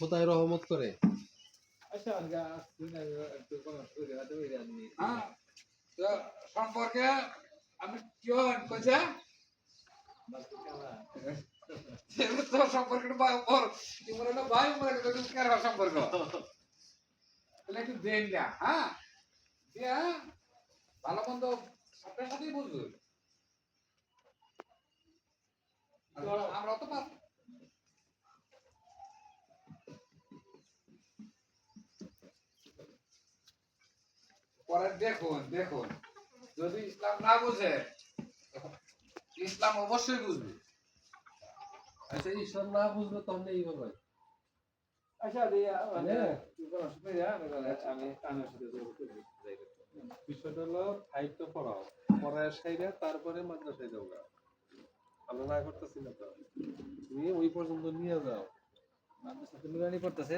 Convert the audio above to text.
খোদাই রহমত করে? আচ্ছা হ্যাঁ তো সম্পর্কে আমি কইছে তো সম্পর্ক ভাই একটু দেন না হ্যাঁ? দিয়া ভালো মন্দ আপনার সাথেই বুঝব আমরা- আমরা তো পার দেখুন দেখুন। যদি ইসলাম না বুঝে ইসলাম অবশ্যই বুঝবে। আচ্ছা ঈশ্বর না বুঝলে তখন এই হবে আচ্ছা দিয়া মানে সুবিধা আমি কানের সাথে বিষয়টা হলো ফাইভ তো পড়াও পড়ায় সাইডে তারপরে মাদ্রাসায় যাও। ভালো না করতেছি না তো। তুমি ওই পর্যন্ত নিয়ে যাও। সাথে মিলানি করতেছে